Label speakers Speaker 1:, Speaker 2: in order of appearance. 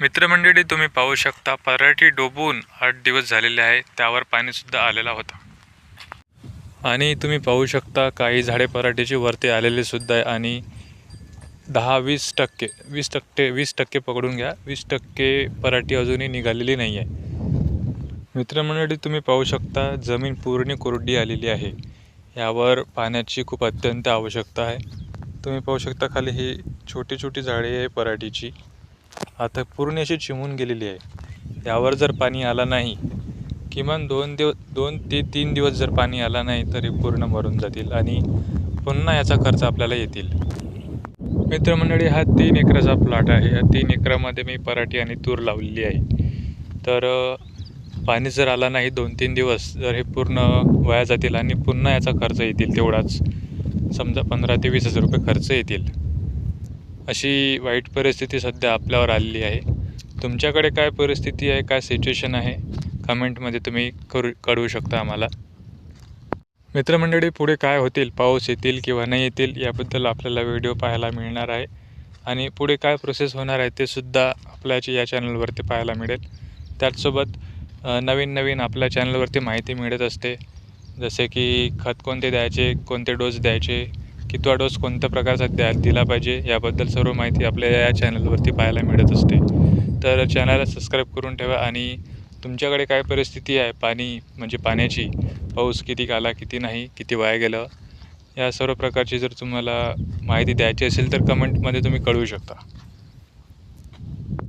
Speaker 1: मित्रमंडळी तुम्ही पाहू शकता पराठी डोबून आठ दिवस झालेले आहे. त्यावर पाणीसुद्धा आलेला होता. आणि तुम्ही पाहू शकता काही झाडे पराठीची वरती आलेलीसुद्धा आहे. आणि दहा वीस टक्के वीस टक्के वीस टक्के पकडून घ्या. वीस टक्के पराठी अजूनही निघालेली नाही आहे. मित्रमंडळी तुम्ही पाहू शकता जमीन पूर्ण कोरडी आलेली आहे. यावर पाण्याची खूप अत्यंत आवश्यकता आहे. तुम्ही पाहू शकता खाली ही छोटी छोटी झाडे आहे पराठीची. आता पूर्ण अशी चिमून गेलेली आहे. यावर जर पाणी आला नाही किमान दोन दिवस दोन ते तीन दिवस जर पाणी आला नाही तरी पूर्ण मरून जातील आणि पुन्हा याचा खर्च आपल्याला येतील. मित्रमंडळी हा तीन एकराचा प्लॉट आहे. या तीन एकरामध्ये मी पराठी आणि तूर लावलेली आहे. तर पाणी जर आला नाही दोन तीन दिवस जर हे पूर्ण वाया जातील आणि पुन्हा याचा खर्च येतील तेवढाच. समजा पंधरा ते वीस हजार रुपये खर्च येतील. अशी वाईट परिस्थिती सध्या आपल्यावर आलेली आहे. तुमच्याकडे काय परिस्थिती आहे? काय सिच्युएशन आहे? कमेंटमध्ये तुम्ही करू कळवू शकता आम्हाला. मित्रमंडळी पुढे काय होतील? पाऊस येतील किंवा नाही येतील? याबद्दल आपल्याला व्हिडिओ पाहायला मिळणार आहे. आणि पुढे काय प्रोसेस होणार आहे ते सुद्धा आपल्याची या चॅनलवरती पाहायला मिळेल. त्याचसोबत नवीन नवीन आपल्या चॅनलवरती माहिती मिळत असते. जसे की खत कोणते द्यायचे कोणते डोस द्यायचे कितवा डोस कोणत्या प्रकारचा द्या दिला पाहिजे याबद्दल सर्व माहिती आपल्या या चॅनलवरती पाहायला मिळत असते. तर चॅनलला सबस्क्राईब करून ठेवा आणि तुमच्याकडे काय परिस्थिती आहे? पाणी म्हणजे पाण्याची पाऊस किती आला किती नाही किती वाया गेलं या सर्व प्रकारची जर तुम्हाला माहिती द्यायची असेल तर कमेंटमध्ये तुम्ही कळवू शकता.